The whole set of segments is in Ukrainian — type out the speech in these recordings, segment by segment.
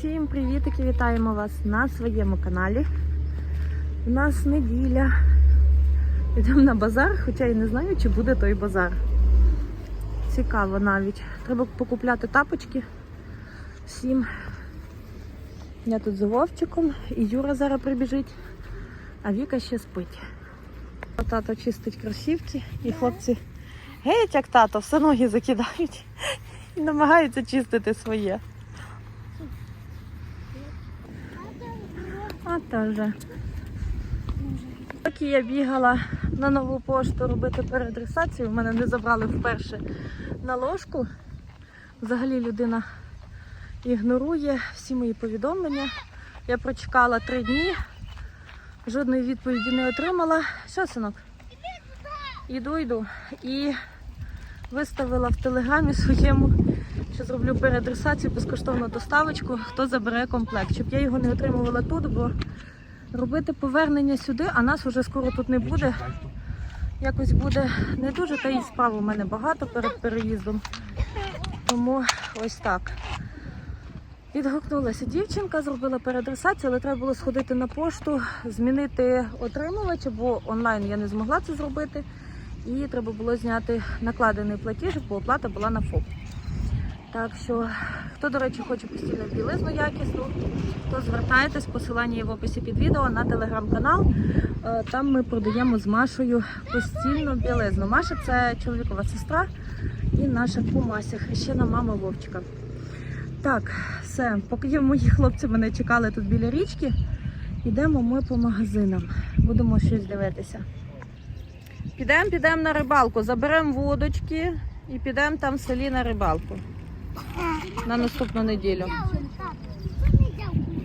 Всім привітики! Вітаємо вас на своєму каналі. У нас неділя. Йдемо на базар, хоча я не знаю, чи буде той базар. Цікаво навіть. Треба покупляти тапочки всім. Я тут з Вовчиком і Юра зараз прибіжить, а Віка ще спить. Тато чистить кросівки і хлопці геть як тато, все ноги закидають і намагаються чистити своє. А вже. Поки я бігала на нову пошту робити переадресацію, в мене не забрали вперше на ложку. Взагалі людина ігнорує всі мої повідомлення. Я прочекала три дні, жодної відповіді не отримала. Що, синок? Іду, йду. І виставила в телеграмі своєму, що зроблю переадресацію, безкоштовну доставочку, хто забере комплект, щоб я його не отримувала тут, бо робити повернення сюди, а нас вже скоро тут не буде. Якось буде не дуже, та і справ у мене багато перед переїздом. Тому ось так. Відгукнулася дівчинка, зробила переадресацію, але треба було сходити на пошту, змінити отримувача, бо онлайн я не змогла це зробити. І треба було зняти накладений платіж, бо оплата була на ФОП. Так що, хто, до речі, хоче постійну білизну якісну, то звертайтесь, посилання є в описі під відео на телеграм-канал. Е, Там ми продаємо з Машою постільну білизну. Маша це чоловікова сестра і наша кумася, хрещена мама Вовчика. Так, все, поки мої хлопці мене чекали тут біля річки, йдемо ми по магазинам. Будемо щось дивитися. Підемо, підемо на рибалку, заберемо водочки і підемо там в селі на рибалку на наступну неділю.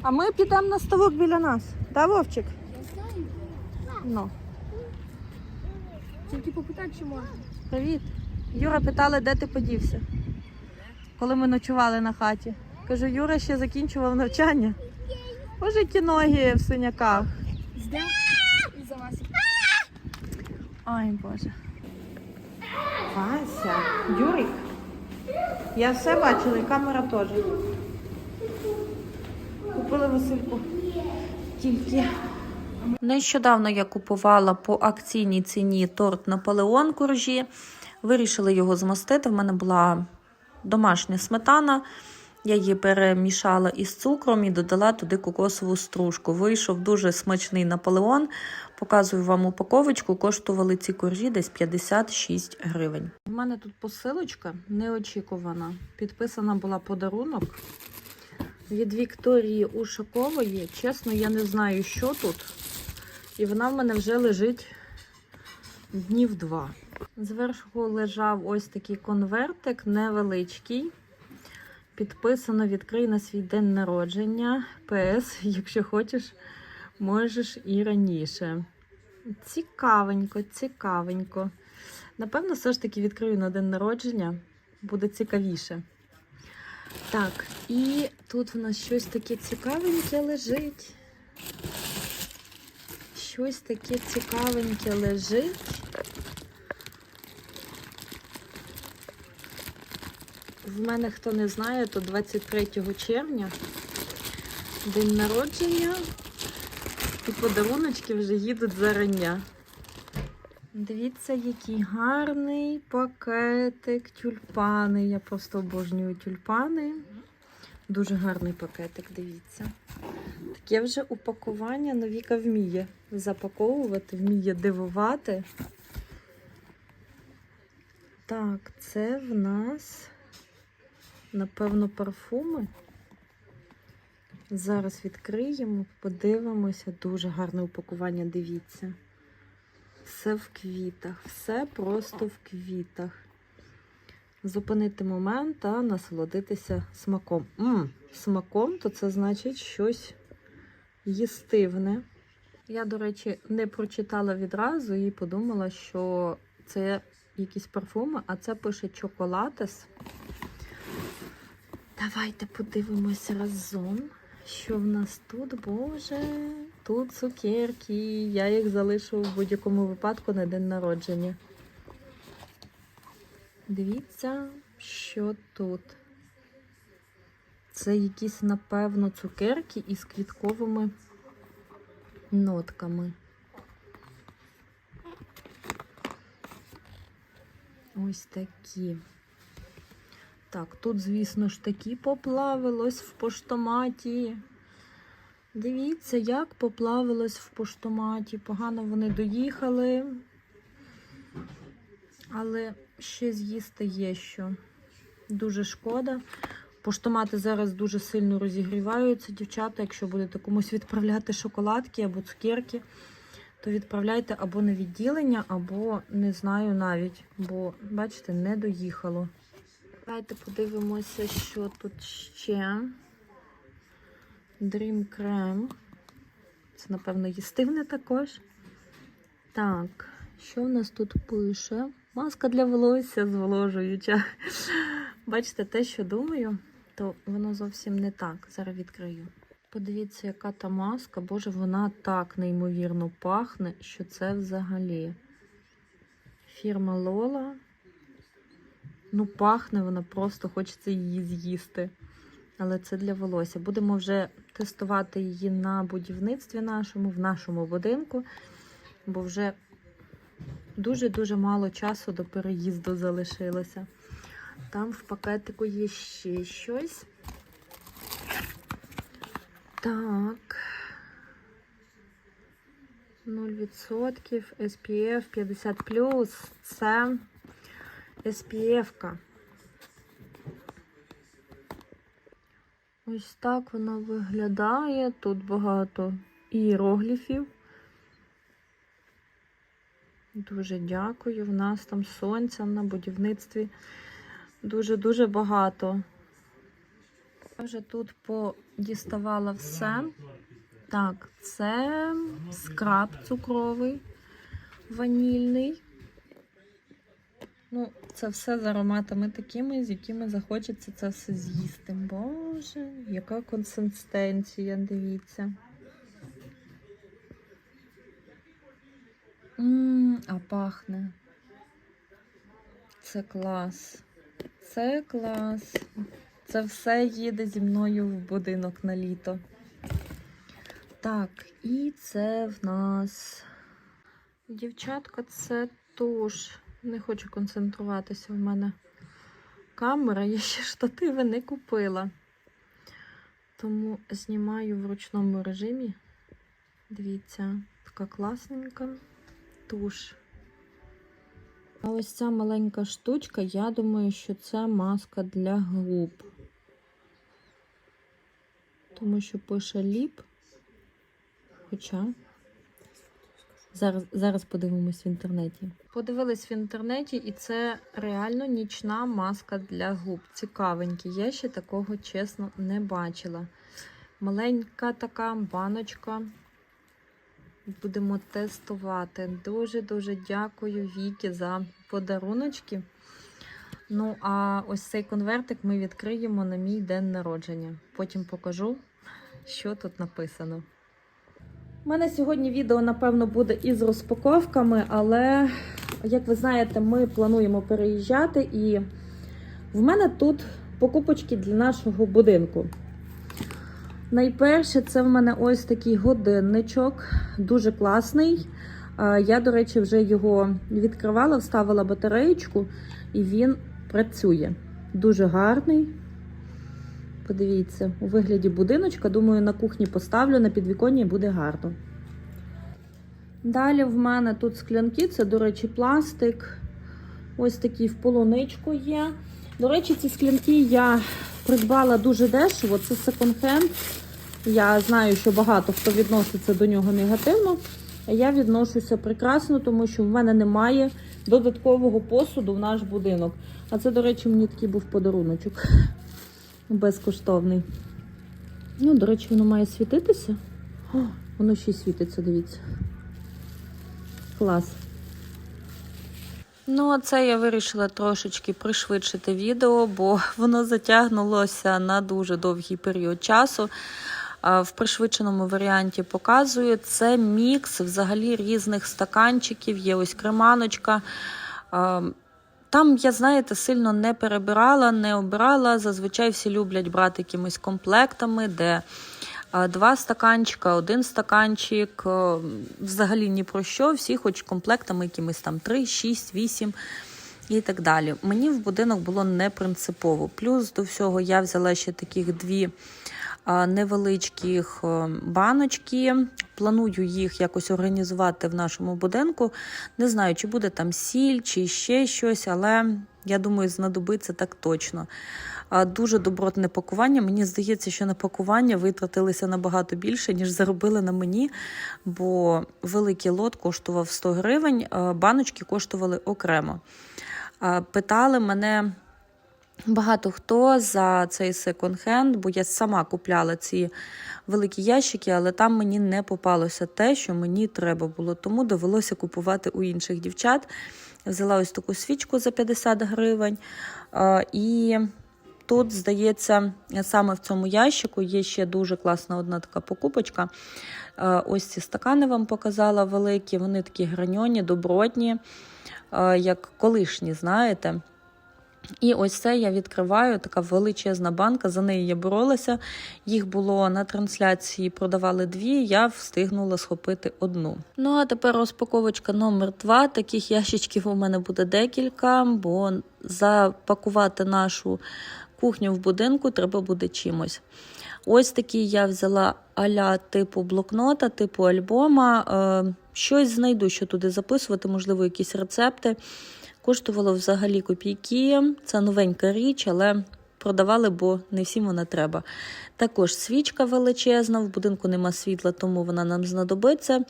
А ми підемо на ставок біля нас. Та, Вовчик? Ну, Тільки попитати, чи можна. привіт. Юра питали, де ти подівся, коли ми ночували на хаті. Кажу, Юра ще закінчував навчання. Боже, які ноги в синяках. За вас. Ой, Боже. Вася, Юрик. Я все бачила, і камера теж. Купили Васильку. Тільки. Нещодавно я купувала по акційній ціні торт Наполеон коржі. Вирішила його змастити. В мене була домашня сметана. Я її перемішала із цукром і додала туди кокосову стружку. Вийшов дуже смачний Наполеон. Показую вам упаковочку. Коштували ці коржі десь 56 гривень. У мене тут посилочка неочікувана. Підписана була подарунок від Вікторії Ушакової. Чесно, я не знаю, що тут. І вона в мене вже лежить днів два. Зверху лежав ось такий конвертик невеличкий. Підписано відкрий на свій день народження. ПС, якщо хочеш, можеш і раніше. Цікавенько, цікавенько. Напевно, все ж таки відкрию на день народження. Буде цікавіше. Так, і тут в нас щось таке цікавеньке лежить. Щось таке цікавеньке лежить. В мене, хто не знає, то 23 червня день народження. І подаруночки вже їдуть зарання. Дивіться, який гарний пакетик тюльпани. Я просто обожнюю тюльпани. Дуже гарний пакетик, дивіться. Таке вже упакування Новіка вміє запаковувати, вміє дивувати. Так, це в нас, напевно, парфуми. Зараз відкриємо, подивимося. Дуже гарне упакування, дивіться. Все в квітах, все просто в квітах. Зупинити момент та насолодитися смаком. М, смаком, то це значить щось їстивне. Я, до речі, не прочитала відразу і подумала, що це якісь парфуми, а це пише чоколатес. Давайте подивимося разом. Що в нас тут, Боже? Тут цукерки. Я їх залишу в будь-якому випадку на день народження. Дивіться, що тут. Це якісь, напевно, цукерки із квітковими нотками. Ось такі. Так, тут, звісно ж, такі поплавилось в поштоматі. Дивіться, як поплавилось в поштоматі. Погано вони доїхали. Але ще з'їсти є що. Дуже шкода. Поштомати зараз дуже сильно розігріваються, дівчата. Якщо будете комусь відправляти шоколадки або цукерки, то відправляйте або на відділення, або не знаю навіть, бо, бачите, не доїхало. Давайте подивимося, що тут ще. Dream Creme. Це, напевно, їстивне також. Так, що в нас тут пише? Маска для волосся зволожуюча. Бачите, те, що думаю, то воно зовсім не так. Зараз відкрию. Подивіться, яка та маска. Боже, вона так неймовірно пахне, що це взагалі. Фірма Лола. Ну, пахне вона, просто хочеться її з'їсти. Але це для волосся. Будемо вже тестувати її на будівництві нашому, в нашому будинку, бо вже дуже-дуже мало часу до переїзду залишилося. Там в пакетику є ще щось. Так. 0% SPF 50 Це SPF-ка. Ось так вона виглядає. Тут багато іерогліфів. Дуже дякую. В нас там сонця на будівництві дуже-дуже багато. Я вже тут подіставала все. Так, це скраб цукровий, ванільний. Ну, це все з ароматами такими, з якими захочеться це все з'їсти. Боже, яка консистенція, дивіться. Ммм, а пахне. Це клас. Це клас. Це все їде зі мною в будинок на літо. Так, і це в нас. Дівчатка, це туш. Не хочу концентруватися в мене камера. Я ще штативи не купила. Тому знімаю в ручному режимі. Дивіться, така класненька туш. А ось ця маленька штучка, я думаю, що це маска для губ. Тому що пише ліп. Хоча. Зараз, зараз подивимось в інтернеті. Подивились в інтернеті, і це реально нічна маска для губ. Цікавенькі. Я ще такого, чесно, не бачила. Маленька така баночка. Будемо тестувати. Дуже-дуже дякую Вікі за подаруночки. Ну, а ось цей конвертик ми відкриємо на мій день народження. Потім покажу, що тут написано. У мене сьогодні відео, напевно, буде із розпаковками, але, як ви знаєте, ми плануємо переїжджати, і в мене тут покупочки для нашого будинку. Найперше, це в мене ось такий годинничок, дуже класний. Я, до речі, вже його відкривала, вставила батареєчку, і він працює. Дуже гарний. Подивіться, у вигляді будиночка. Думаю, на кухні поставлю, на підвіконні буде гарно. Далі в мене тут склянки, це, до речі, пластик. Ось такий в полуничку є. До речі, ці склянки я придбала дуже дешево. Це секонд-хенд. Я знаю, що багато хто відноситься до нього негативно. Я відношуся прекрасно, тому що в мене немає додаткового посуду в наш будинок. А це, до речі, мені такий був подаруночок. Безкоштовний. Ну, до речі, воно має світитися. О, воно ще й світиться, дивіться. Клас. Ну, а це я вирішила трошечки пришвидшити відео, бо воно затягнулося на дуже довгий період часу. В пришвидшеному варіанті показую. Це мікс взагалі різних стаканчиків. Є ось креманочка. Там я, знаєте, сильно не перебирала, не обирала. Зазвичай всі люблять брати якимись комплектами, де а, два стаканчика, один стаканчик. е, Взагалі ні про що. Всі хоч комплектами якимись там 3, 6, 8 і так далі. Мені в будинок було не принципово. Плюс до всього я взяла ще таких дві невеличких е, баночки. Планую їх якось організувати в нашому будинку. Не знаю, чи буде там сіль, чи ще щось, але я думаю, знадобиться так точно. Дуже добротне пакування. Мені здається, що на пакування витратилися набагато більше, ніж заробили на мені, бо великий лот коштував 100 гривень, баночки коштували окремо. Питали мене багато хто за цей секонд-хенд, бо я сама купляла ці великі ящики, але там мені не попалося те, що мені треба було. Тому довелося купувати у інших дівчат. Взяла ось таку свічку за 50 гривень. І тут, здається, саме в цьому ящику є ще дуже класна одна така покупочка. Ось ці стакани вам показала великі, вони такі граньоні, добротні, як колишні, знаєте. І ось це я відкриваю, така величезна банка. За неї я боролася. Їх було на трансляції, продавали дві, я встигнула схопити одну. Ну а тепер розпаковочка номер два. Таких ящичків у мене буде декілька, бо запакувати нашу кухню в будинку треба буде чимось. Ось такі я взяла аля типу блокнота, типу альбома. Е, щось знайду, що туди записувати, можливо, якісь рецепти. Коштувало взагалі копійки. Це новенька річ, але продавали, бо не всім вона треба. Також свічка величезна, в будинку нема світла, тому вона нам знадобиться.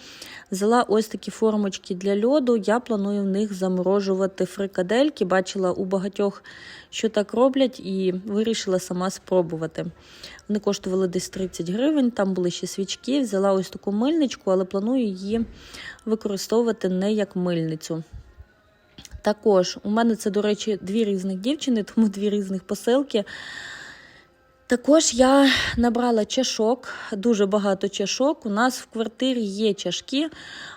Взяла ось такі формочки для льоду. Я планую в них заморожувати фрикадельки. Бачила у багатьох, що так роблять, і вирішила сама спробувати. Вони коштували десь 30 гривень, там були ще свічки. Взяла ось таку мильничку, але планую її використовувати не як мильницю. Також у мене це, до речі, дві різних дівчини, тому дві різних посилки. Також я набрала чашок, дуже багато чашок. У нас в квартирі є чашки,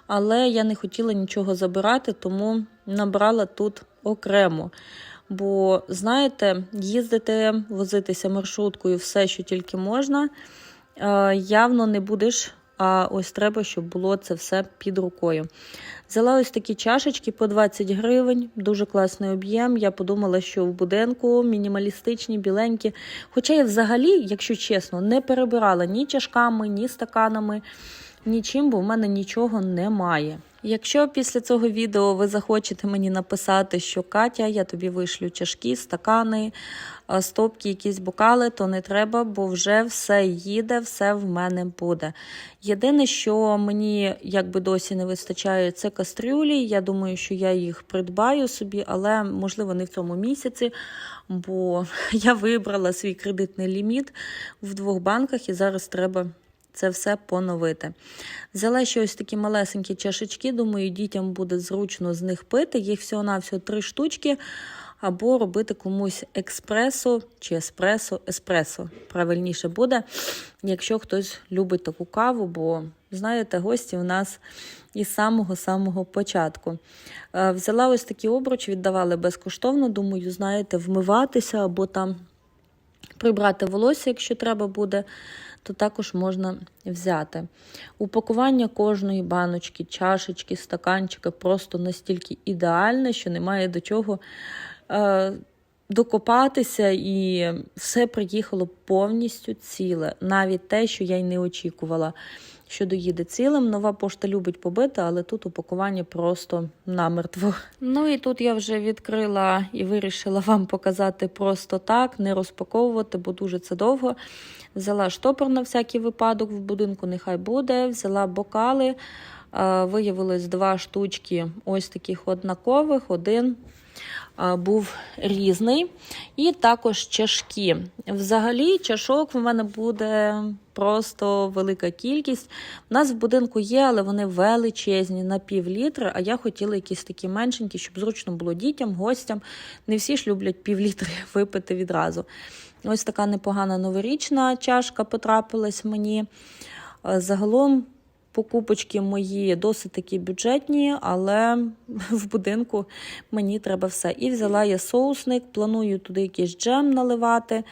але я не хотіла нічого забирати, тому набрала тут окремо. Бо, знаєте, їздити, возитися маршруткою, все, що тільки можна, е, явно не будеш. А ось треба, щоб було це все під рукою. Взяла ось такі чашечки по 20 гривень, дуже класний об'єм. Я подумала, що в будинку мінімалістичні, біленькі. Хоча я взагалі, якщо чесно, не перебирала ні чашками, ні стаканами, нічим, бо в мене нічого немає. Якщо після цього відео ви захочете мені написати, що Катя, я тобі вишлю чашки, стакани, стопки, якісь бокали, то не треба, бо вже все їде, все в мене буде. Єдине, що мені якби досі не вистачає, це кастрюлі. Я думаю, що я їх придбаю собі, але можливо не в цьому місяці, бо я вибрала свій кредитний ліміт в двох банках і зараз треба це все поновити. Взяла ще ось такі малесенькі чашечки, думаю, дітям буде зручно з них пити. Їх всього-навсього три штучки. Або робити комусь експресо чи еспресо, еспресо правильніше буде, якщо хтось любить таку каву, бо, знаєте, гості у нас із самого-самого початку. Е, Взяла ось такі обруч, віддавали безкоштовно, думаю, знаєте, вмиватися або там прибрати волосся, якщо треба буде, то також можна взяти. Упакування кожної баночки, чашечки, стаканчика просто настільки ідеальне, що немає до чого е, докопатися, і все приїхало повністю ціле. Навіть те, що я й не очікувала. Що доїде цілим, нова пошта любить побити, але тут упакування просто намертво. Ну і тут я вже відкрила і вирішила вам показати просто так, не розпаковувати, бо дуже це довго. Взяла штопор на всякий випадок в будинку, нехай буде. Взяла бокали. Е, Виявилось два штучки ось таких однакових, один був різний. І також чашки. Взагалі, чашок в мене буде просто велика кількість. У нас в будинку є, але вони величезні на пів літра, а я хотіла якісь такі меншенькі, щоб зручно було дітям, гостям. Не всі ж люблять пів літри випити відразу. Ось така непогана новорічна чашка потрапилась мені. Е, Загалом покупочки мої досить такі бюджетні, але в будинку мені треба все. І взяла я соусник, планую туди якийсь джем наливати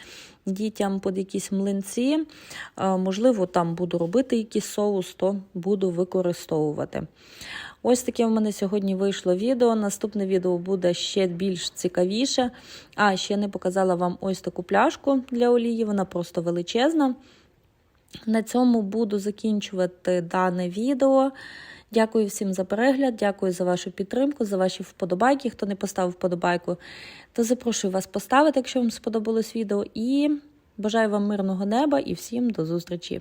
дітям під якісь млинці. Е, Можливо, там буду робити якийсь соус, то буду використовувати. Ось таке в мене сьогодні вийшло відео. Наступне відео буде ще більш цікавіше. А, ще не показала вам ось таку пляшку для олії, вона просто величезна. На цьому буду закінчувати дане відео. Дякую всім за перегляд, дякую за вашу підтримку, за ваші вподобайки. Хто не поставив вподобайку, то запрошую вас поставити, якщо вам сподобалось відео. І бажаю вам мирного неба і всім до зустрічі!